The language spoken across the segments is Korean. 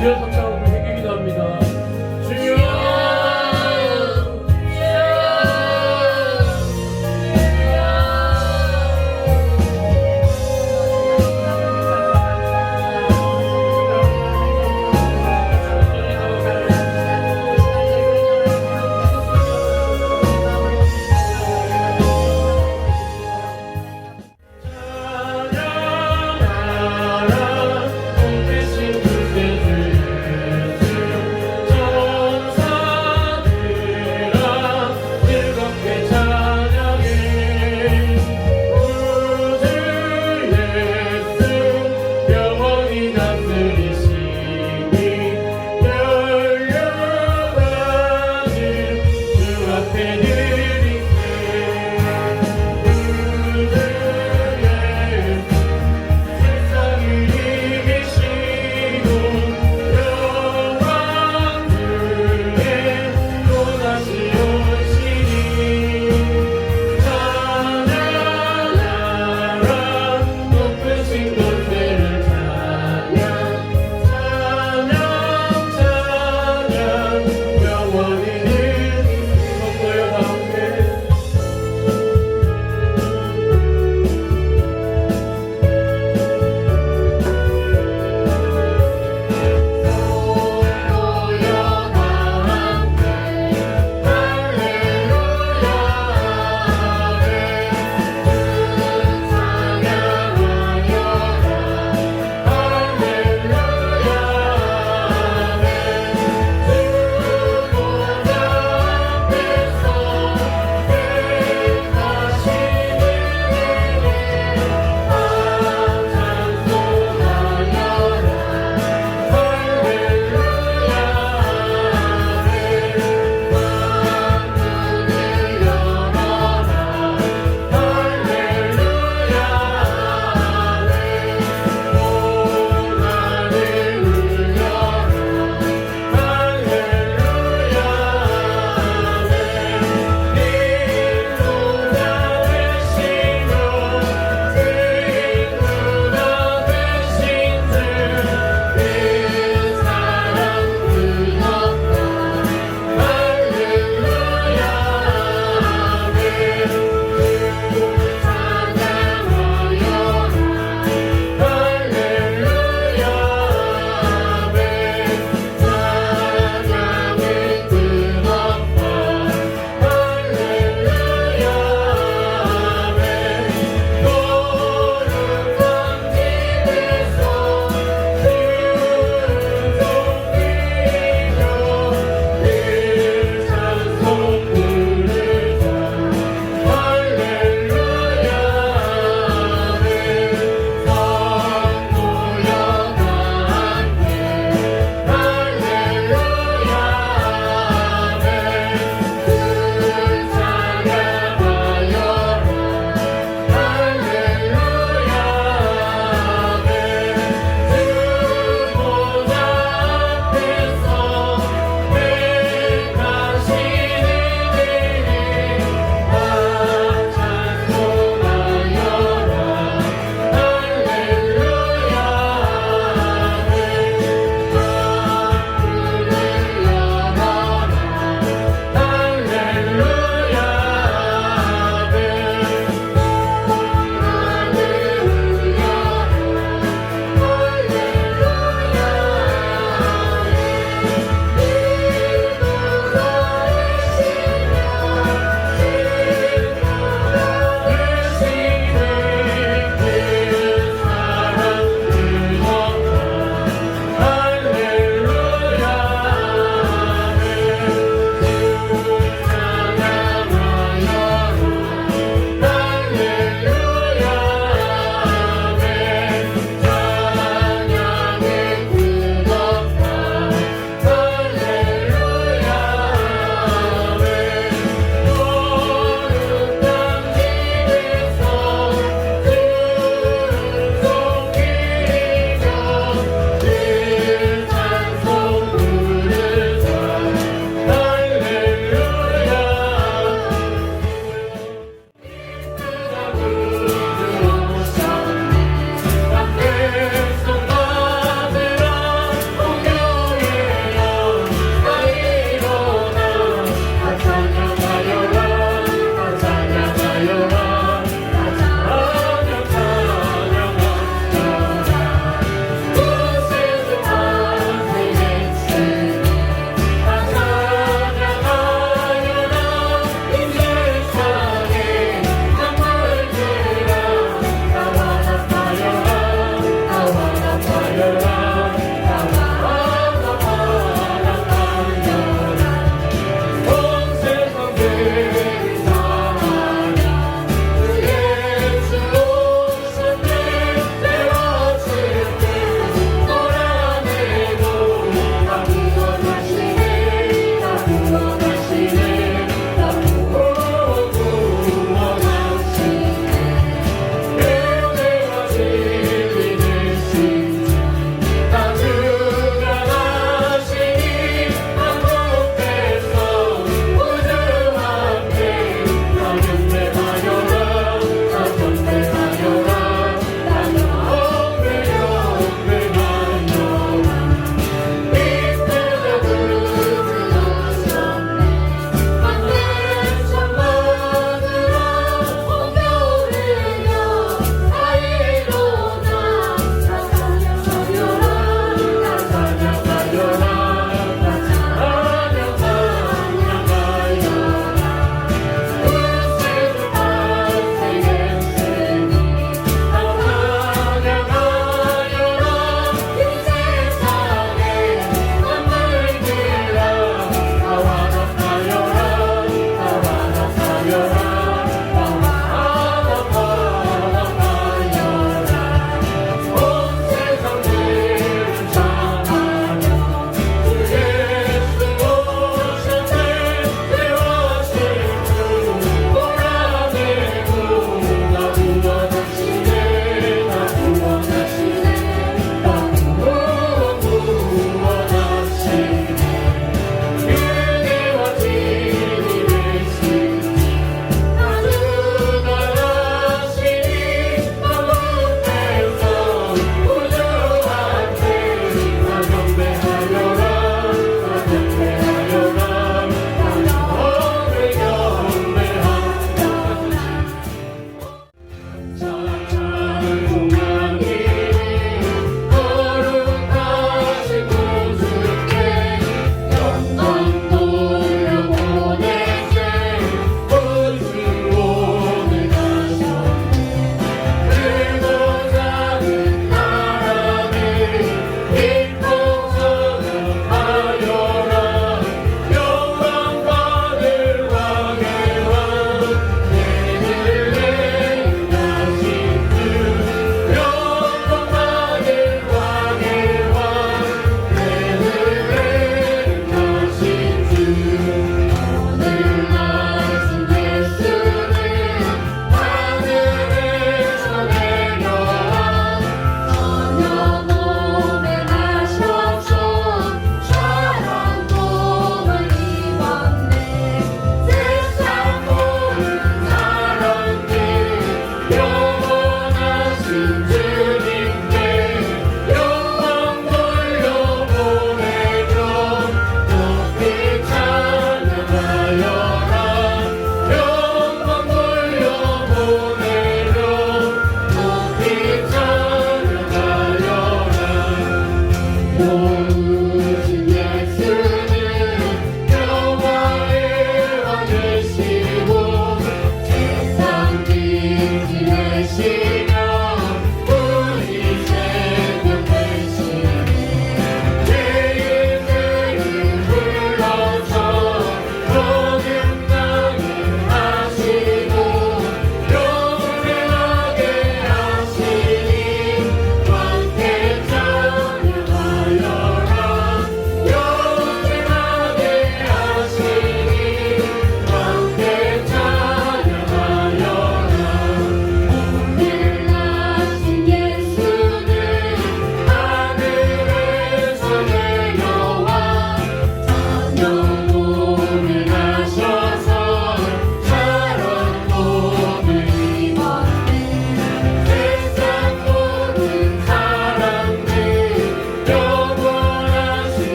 Deus até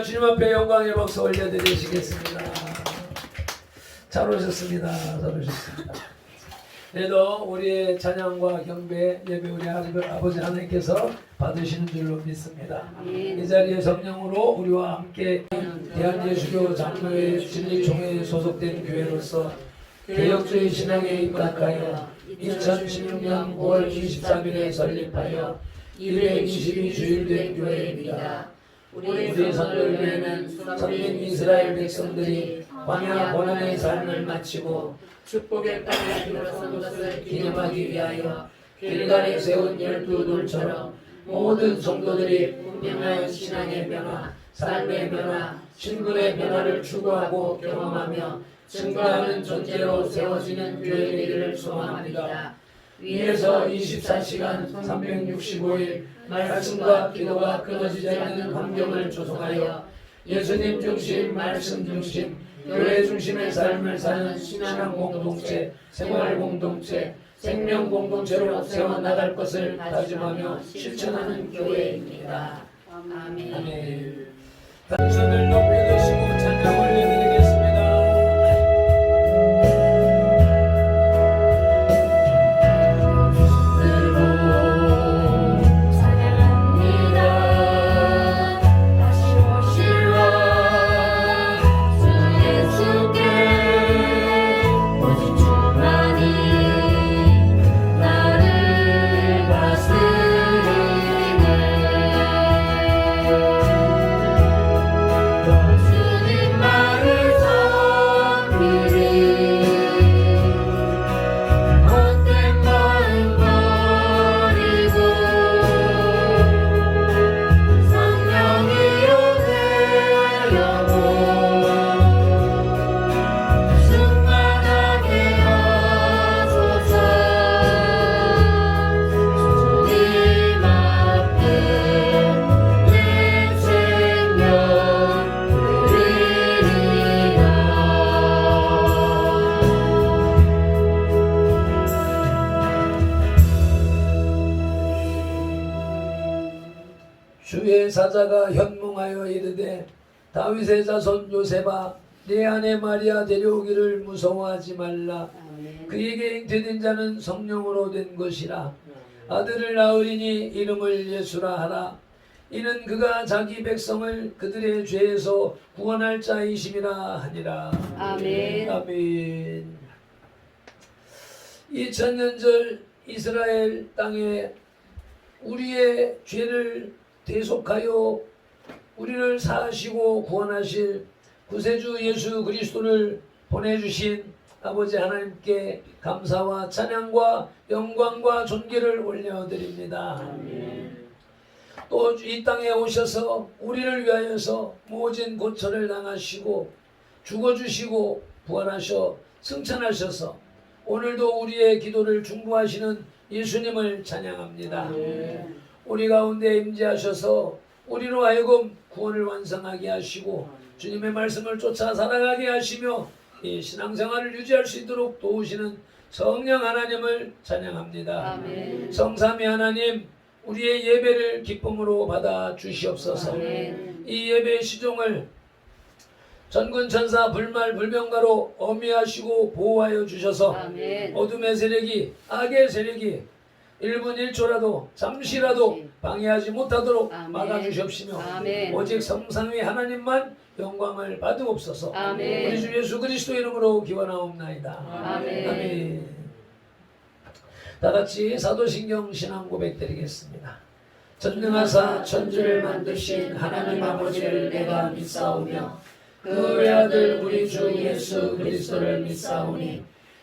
할렐루야 주님 앞에 영광의 박수 올려드리시겠습니다. 잘 오셨습니다. 잘 오셨습니다. 내도 우리의 찬양과 경배 예배 우리 아버- 아버지 하나님께서 받으시는 줄로 믿습니다. 이 자리에 성령으로 우리와 함께 대한예수교 장로회 진리총회에 소속된 교회로서 개혁주의 신앙에 입각하여 2016년 5월 23일에 설립하여 222주일 된 교회입니다. 우리 선교회는 선민 이스라엘 백성들이 광야 고난의 삶을 마치고 축복의 땅에 들어선 것을 기념하기 위하여 길갈에 세운 열두 돌처럼 모든 성도들이 분명한 신앙의 변화, 삶의 변화, 신분의 변화를 추구하고 경험하며 증거하는 존재로 세워지는 교회 되기를 소망합니다. 위에서 24시간 365일 말씀과 기도가 끊어지지 않는 환경을 조성하여 예수님 중심, 말씀 중심, 교회 중심의 삶을 사는 신앙 공동체, 생활 공동체, 생명 공동체로 세워나갈 것을 다짐하며 실천하는 교회입니다. 아멘. 아멘. 손을 높이 드시고 찬양 올 사자가 현몽하여 이르되 다윗의 자손 요셉아 내 아내 마리아 데려오기를 무서워하지 말라. 그에게 잉태된 자는 성령으로 된 것이라. 아들을 낳으리니 이름을 예수라 하라. 이는 그가 자기 백성을 그들의 죄에서 구원할 자이심이라 하니라. 아멘. 아멘. 2000년 전 이스라엘 땅에 우리의 죄를 대속하여 우리를 사하시고 구원하실 구세주 예수 그리스도를 보내주신 아버지 하나님께 감사와 찬양과 영광과 존귀를 올려드립니다. 또 이 땅에 오셔서 우리를 위하여서 모진 고초를 당하시고 죽어주시고 부활하셔 승천하셔서 오늘도 우리의 기도를 중보하시는 예수님을 찬양합니다. 우리 가운데 임재하셔서 우리로 하여금 구원을 완성하게 하시고 주님의 말씀을 쫓아 살아가게 하시며 이 신앙생활을 유지할 수 있도록 도우시는 성령 하나님을 찬양합니다. 아멘. 성삼위 하나님 우리의 예배를 기쁨으로 받아 주시옵소서. 아멘. 이 예배의 시종을 전군 천사 불말 불명가로 어미하시고 보호하여 주셔서 아멘. 어둠의 세력이 악의 세력이 1분 1초라도 잠시라도 방해하지 못하도록 아멘. 막아주시옵시며 아멘. 오직 성상의 하나님만 영광을 받으옵소서 아멘. 우리 주 예수 그리스도 이름으로 기원하옵나이다 아멘. 아멘. 다 같이 사도신경 신앙 고백 드리겠습니다. 전능하사 천주를 만드신 하나님 아버지를 내가 믿사오며 그 외아들 우리 주 예수 그리스도를 믿사오니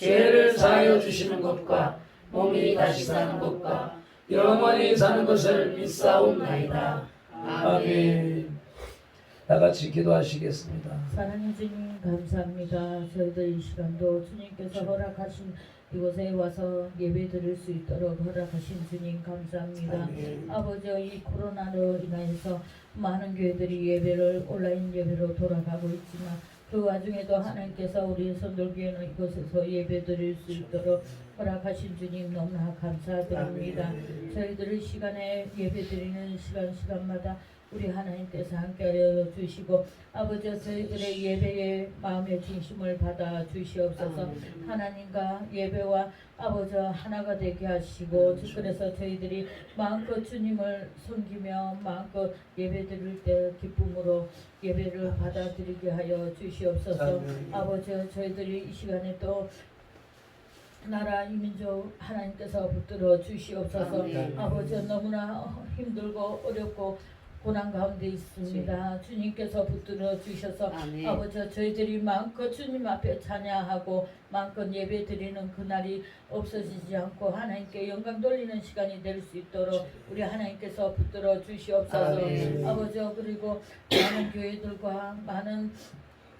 죄를 사하여 주시는 것과 몸이 다시 사는 것과 영원히 사는 것을 믿사옵나이다 아멘 다 같이 기도하시겠습니다. 사랑해 주님 감사합니다. 저희들 이 시간도 주님께서 허락하신 이곳에 와서 예배 드릴 수 있도록 허락하신 주님 감사합니다. 아멘. 아버지 이 코로나로 인하여서 많은 교회들이 예배를 온라인 예배로 돌아가고 있지만 그 와중에도 하나님께서 우리 선돌교회는 이곳에서 예배 드릴 수 있도록 허락하신 주님 너무나 감사드립니다. 아멘. 저희들의 시간에 예배 드리는 시간 시간마다 우리 하나님께서 함께하여 주시고 아버지 저희들의 예배의 마음의 중심을 받아 주시옵소서. 하나님과 예배와 아버지 하나가 되게 하시고 그래서 저희들이 마음껏 주님을 섬기며 마음껏 예배 드릴 때 기쁨으로 예배를 받아들이게 하여 주시옵소서. 아버지 저희들이 이 시간에 또 나라 이민족 하나님께서 붙들어 주시옵소서. 아버지 너무나 힘들고 어렵고 고난 가운데 있습니다. 주님께서 붙들어 주셔서 아멘. 아버지 저희들이 마음껏 주님 앞에 찬양하고 마음껏 예배 드리는 그날이 없어지지 않고 하나님께 영광 돌리는 시간이 될 수 있도록 우리 하나님께서 붙들어 주시옵소서 아멘. 아버지 그리고 많은 교회들과 많은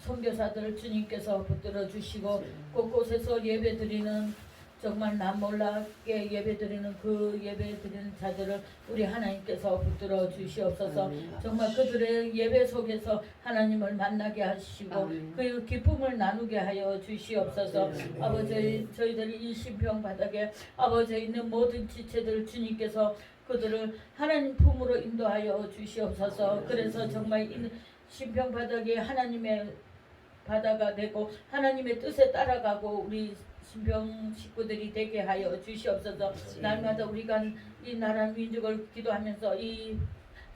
선교사들을 주님께서 붙들어 주시고 곳곳에서 예배 드리는 정말 남몰라게 예배 드리는 그 예배 드리는 자들을 우리 하나님께서 붙들어 주시옵소서 아멘. 정말 그들의 예배 속에서 하나님을 만나게 하시고 아멘. 그 기쁨을 나누게 하여 주시옵소서 아멘. 아버지 저희들이 이 심평 바닥에 아버지 있는 모든 지체들 주님께서 그들을 하나님 품으로 인도하여 주시옵소서 그래서 정말 이 심평 바닥에 하나님의 바다가 되고 하나님의 뜻에 따라가고 우리 신병 식구들이 되게 하여 주시옵소서. 날마다 우리가 이 나라 민족을 기도하면서 이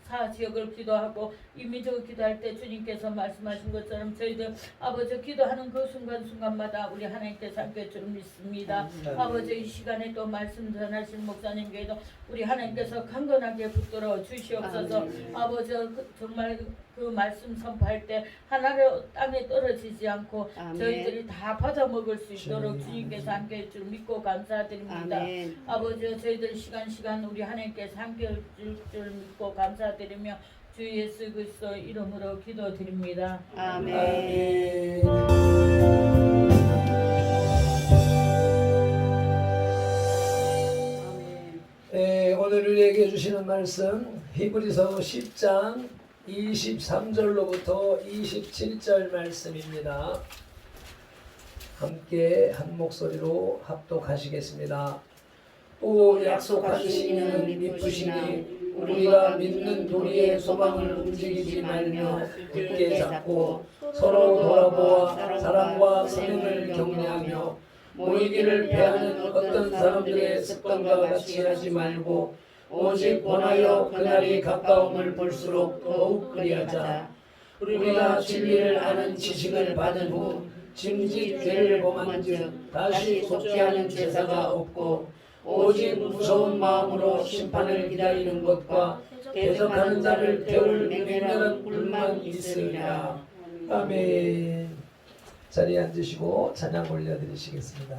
사 지역을 기도하고 이 민족을 기도할 때 주님께서 말씀하신 것처럼 저희들 아버지 기도하는 그 순간순간마다 우리 하나님께서 함께 줄 믿습니다. 아멘. 아버지 이 시간에 또 말씀 전하신 목사님께도 우리 하나님께서 강건하게 붙들어 주시옵소서 아멘. 아버지 그- 정말 그 말씀 선포할 때 하나로 땅에 떨어지지 않고 아멘. 저희들이 다 받아 먹을 수 있도록. 주님께서 함께 할줄 믿고 감사드립니다. 아멘. 아버지 저희들 시간 시간 우리 하나님께서 함께 해줄 줄 믿고 감사드 리며 주 예수 그리스도 이름으로 기도드립니다. 아멘. 아멘. 네, 오늘 우리에게 주시는 말씀 히브리서 10장 23절로부터 27절 말씀입니다. 함께 한 목소리로 합독하시겠습니다. 또 약속하신 이는 미쁘시니 우리가 믿는 도리의 소망을 움직이지 말며 굳게 잡고 서로 돌아보아 사랑과 선행을 격려하며 모이기를 패하는 어떤 사람들의 습관과 같이 하지 말고 오직 원하여 그날이 가까움을 볼수록 더욱 그리하자. 우리가 진리를 아는 지식을 받은 후 짐짓 죄를 범한 즉 다시 속죄하는 제사가 없고 오직 무서운 마음으로 심판을 기다리는 것과 대적하는 자를 태울 맹렬한 꿀만 있으리라. 아멘. 자리에 앉으시고 찬양 올려드리시겠습니다